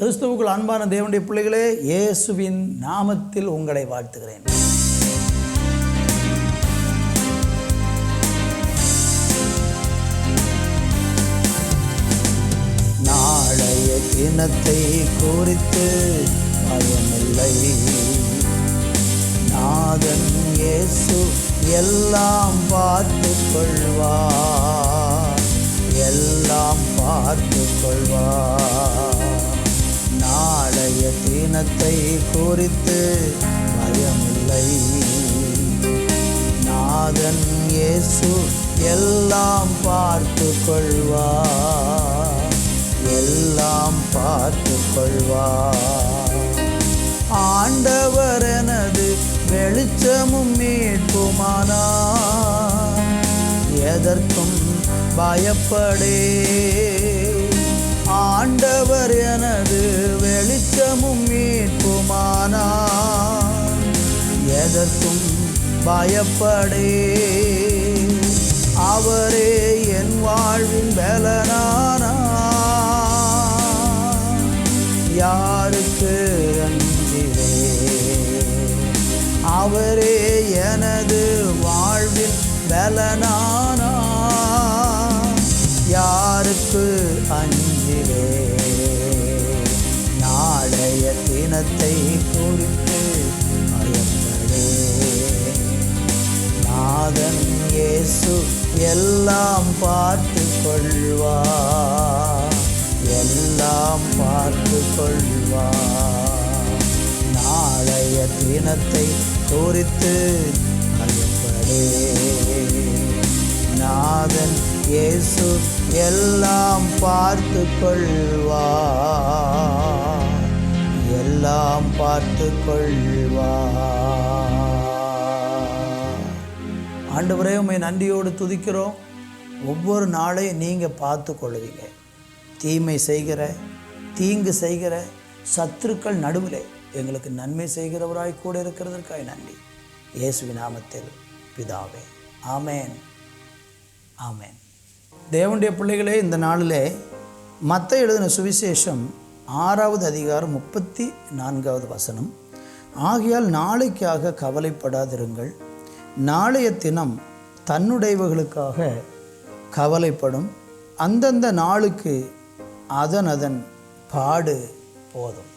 கிறிஸ்துவுக்குள் அன்பான தேவனுடைய பிள்ளைகளே இயேசுவின் நாமத்தில் உங்களை வாழ்த்துகிறேன். நாளைய தினத்தை குறித்து பயமில்லை. நாதன் இயேசு எல்லாம் பார்த்து கொள்வார். எல்லாம் பார்த்து கொள்வார். நாளைய தினத்தை குறித்து பயமில்லை. நாதன் இயேசு எல்லாம் பார்த்து கொள்வா எல்லாம் பார்த்து கொள்வா ஆண்டவர் எனது வெளிச்சமும் மீட்புமானா எதற்கும் பயப்படே. ஆண்டவர் எனது வெளிச்சமும் மீட்புமானார் எதற்கும் பயப்படே. அவரே என் வாழ்வின் பலனானா? யாருக்கு அஞ்சிலே அவரே எனது வாழ்வில் பலனானா? யாருக்கு அஞ்சிலே மரணத்தை குறித்து பயப்படே நாதன் இயேசு எல்லாம் பார்த்து கொள்வா எல்லாம் பார்த்து கொள்வா நாளைய தினத்தை குறித்து பயப்படே நாதன் இயேசு எல்லாம் பார்த்து கொள்வா எல்லாம் பார்த்து கொள்வா ஆண்டவரே உண்மை நன்றியோடு துதிக்கிறோம். ஒவ்வொரு நாளையும் நீங்கள் பார்த்து கொள்வீங்க தீமை செய்கிற தீங்கு செய்கிற சத்துருக்கள் நடுவில் எங்களுக்கு நன்மை செய்கிறவராய் கூட இருக்கிறதற்காய் நன்றி. இயேசுவி நாமத்தில் பிதாவே. ஆமேன். ஆமேன். தேவனுடைய பிள்ளைகளே இந்த நாளிலே மற்ற எழுதின சுவிசேஷம் ஆறாவது அதிகாரம் முப்பத்தி நான்காவது வசனம். ஆகையால் நாளைக்காக கவலைப்படாதிருங்கள். நாளைய தினம் தன்னுடையவர்களுக்காக கவலைப்படும். அந்தந்த நாளுக்கு அதன் அதன் பாடு போதும்.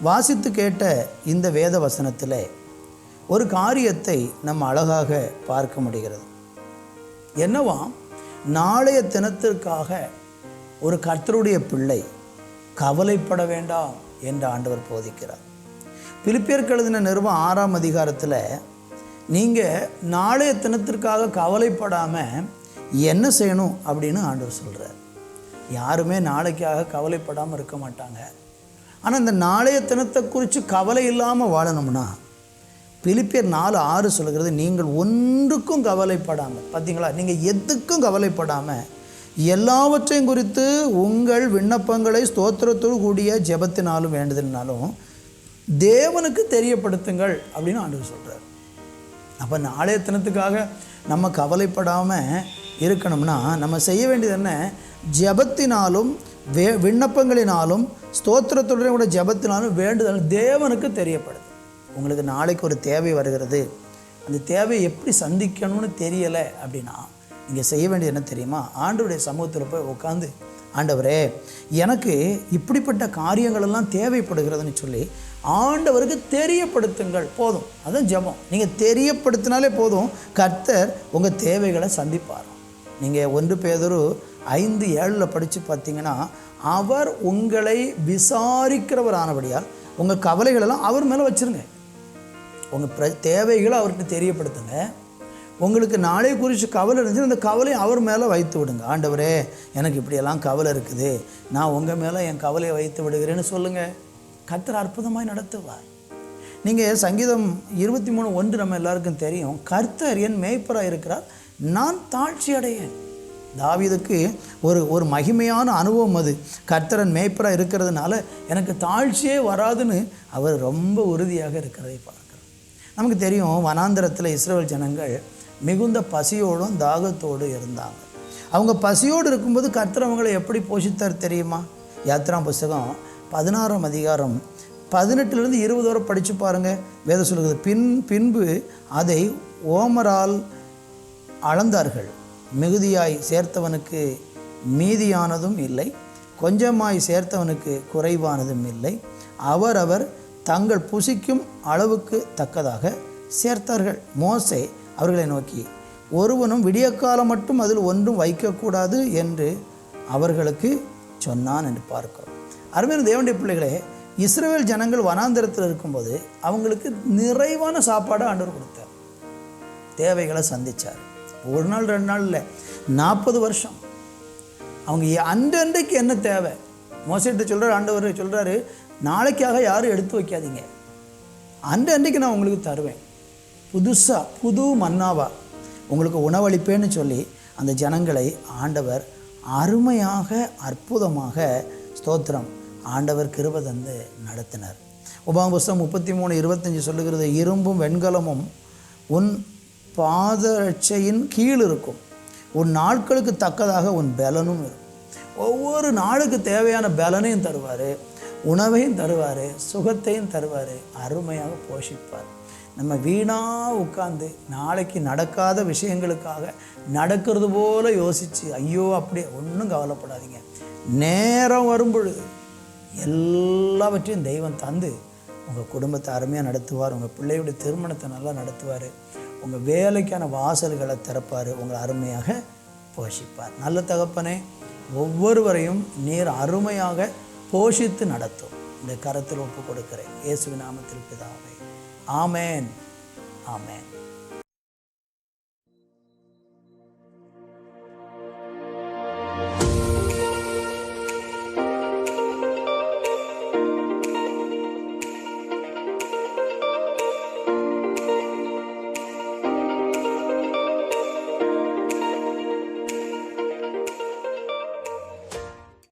வாசித்து கேட்ட இந்த வேத வசனத்தில் ஒரு காரியத்தை நம்ம அழகாக பார்க்க முடிகிறது. என்னவாம் நாளைய தினத்திற்காக ஒரு கர்த்தருடைய பிள்ளை கவலைப்பட வேண்டாம் என்று ஆண்டவர் போதிக்கிறார். பிலிப்பியருக்கு எழுதின நிறுவம் ஆறாம் அதிகாரத்தில் நீங்கள் நாளைய தினத்திற்காக கவலைப்படாமல் என்ன செய்யணும்? அப்படின்னு ஆண்டவர் சொல்கிறார் யாருமே நாளைக்காக கவலைப்படாமல் இருக்க மாட்டாங்க. ஆனால் இந்த நாளைய தினத்தை குறித்து கவலை இல்லாமல் வாழணும்னா பிலிப்பியர் நாலு ஆறு சொல்கிறது நீங்கள் ஒன்றுக்கும் கவலைப்படாமல் பார்த்தீங்களா நீங்கள் எதுக்கும் கவலைப்படாமல் எல்லாவற்றையும் குறித்து உங்கள் விண்ணப்பங்களை ஸ்தோத்திரத்தோடு கூடிய ஜெபத்தினாலும் வேண்டுதல்னாலும் தேவனுக்கு தெரியப்படுத்துங்கள் அப்படின்னு ஆண்டவர் சொல்கிறார் அப்போ நாளைய தினத்துக்காக நம்ம கவலைப்படாமல் இருக்கணும்னா நம்ம செய்ய வேண்டியது என்ன? ஜெபத்தினாலும் வே விண்ணப்பங்களினாலும் ஸ்தோத்திரத்துடன் கூட ஜெபத்தினாலும் வேண்டுதல் தேவனுக்கு தெரியப்படுது. உங்களுக்கு நாளைக்கு ஒரு தேவை வருகிறது. அந்த தேவையை எப்படி சந்திக்கணும்னு தெரியலை அப்படின்னா நீங்கள் செய்ய வேண்டியது என்ன தெரியுமா? ஆண்டவருடைய சமூகத்தில் போய் உட்காந்து ஆண்டவரே எனக்கு இப்படிப்பட்ட காரியங்களெல்லாம் தேவைப்படுகிறதுன்னு சொல்லி ஆண்டவருக்கு தெரியப்படுத்துங்கள். போதும். அதுதான் ஜெபம். நீங்கள் தெரியப்படுத்தினாலே போதும். கர்த்தர் உங்கள் தேவைகளை சந்திப்பார். நீங்கள் ஒன்று பேதொரு ஐந்து ஏழில் படித்து பார்த்தீங்கன்னா அவர் உங்களை விசாரிக்கிறவர் ஆனபடியால் உங்கள் கவலைகளெல்லாம் அவர் மேலே வச்சுருங்க. உங்கள் பிர தேவைகளை அவர்கிட்ட தெரியப்படுத்துங்க. உங்களுக்கு நாளை குறித்து கவலை இருந்துச்சுன்னா அந்த கவலையை அவர் மேலே வைத்து விடுங்க. ஆண்டவரே எனக்கு இப்படியெல்லாம் கவலை இருக்குது. நான் உங்கள் மேலே என் கவலையை வைத்து விடுகிறேன்னு சொல்லுங்கள் கர்த்தர் அற்புதமாய் நடத்துவார். நீங்கள் சங்கீதம் இருபத்தி மூணு ஒன்று நம்ம எல்லாருக்கும் தெரியும். கர்த்தர் என் மேய்ப்பராக இருக்கிறார். நான் தாழ்ச்சி அடையேன் தாவிதுக்கு ஒரு ஒரு மகிமையான அனுபவம் அது. கர்த்தரன் மேய்ப்பராக இருக்கிறதுனால எனக்கு தாழ்ச்சியே வராதுன்னு அவர் ரொம்ப உறுதியாக இருக்கிறதை பார்க்குறார். நமக்கு தெரியும் வனாந்தரத்தில் இஸ்ரேல் ஜனங்கள் மிகுந்த பசியோடும் தாகத்தோடு இருந்தாங்க. அவங்க பசியோடு இருக்கும்போது கர்த்தர் அவங்களை எப்படி போஷித்தார் தெரியுமா? யாத்ரா புஸ்தகம் பதினாறாம் அதிகாரம் பதினெட்டுலேருந்து இருபது வரை படித்து பாருங்கள் வேதம் சொல்கிறது பின் பின்பு அதை ஓமரால் அளந்தார்கள். மிகுதியாய் சேர்த்தவனுக்கு மீதியானதும் இல்லை. கொஞ்சமாய் சேர்த்தவனுக்கு குறைவானதும் இல்லை. அவரவர் தங்கள் புசிக்கும் அளவுக்கு தக்கதாக சேர்த்தார்கள். மோசே அவர்களை நோக்கி ஒருவனும் விடியக்காலம் மட்டும் அதில் ஒன்றும் வைக்கக்கூடாது என்று அவர்களுக்கு சொன்னான் என்று பார்க்கிறோம். அருமையான தேவனுடைய பிள்ளைகளே இஸ்ரேல் ஜனங்கள் வனாந்திரத்தில் இருக்கும்போது அவங்களுக்கு நிறைவான சாப்பாடு ஆண்டவர் கொடுத்தார். தேவைகளை சந்திச்சார். ஒரு நாள் ரெண்டு நாள் இல்லை நாற்பது வருஷம். அவங்க அன்றன்றைக்கு என்ன தேவை? மோசிட்டு சொல்கிறார் ஆண்டவர் சொல்கிறாரு நாளைக்காக யாரும் எடுத்து வைக்காதீங்க. அன்றன்றைக்கு நான் உங்களுக்கு தருவேன். புதுசாக புது மன்னாவா. உங்களுக்கு உணவளிப்பேன்னு சொல்லி அந்த ஜனங்களை ஆண்டவர் அருமையாக அற்புதமாக ஸ்தோத்திரம். ஆண்டவர் கிருபை தந்து நடத்தினார். உபாங்க புஸ்தகம் முப்பத்தி மூணு இருபத்தஞ்சி சொல்லுகிறது இரும்பும் வெண்கலமும் உன் பாதரட்சையின் கீழ் இருக்கும். உன் நாட்களுக்கு தக்கதாக உன் பலனும் இருக்கும். ஒவ்வொரு நாளுக்கு தேவையான பலனையும் தருவார் உணவையும் தருவார் சுகத்தையும் தருவார் அருமையாக போஷிப்பார். நம்ம வீணாக உட்காந்து நாளைக்கு நடக்காத விஷயங்களுக்காக நடக்கிறது போல யோசித்து ஐயோ அப்படியே ஒன்றும் கவலைப்படாதீங்க. நேரம் வரும்பொழுது எல்லாவற்றையும் தெய்வம் தந்து உங்கள் குடும்பத்தை அருமையாக நடத்துவார். உங்கள் பிள்ளையுடைய திருமணத்தை நல்லா நடத்துவார். உங்கள் வேலைக்கான வாசல்களை திறப்பார். உங்களை அருமையாக போஷிப்பார். நல்ல தகப்பனே ஒவ்வொருவரையும் நீர் அருமையாக போஷித்து நடத்தும். இந்த கரத்தில் ஒப்பு கொடுக்கிறேன். இயேசுவின் நாமத்தில் பிதாவே. ஆமேன் ஆமேன்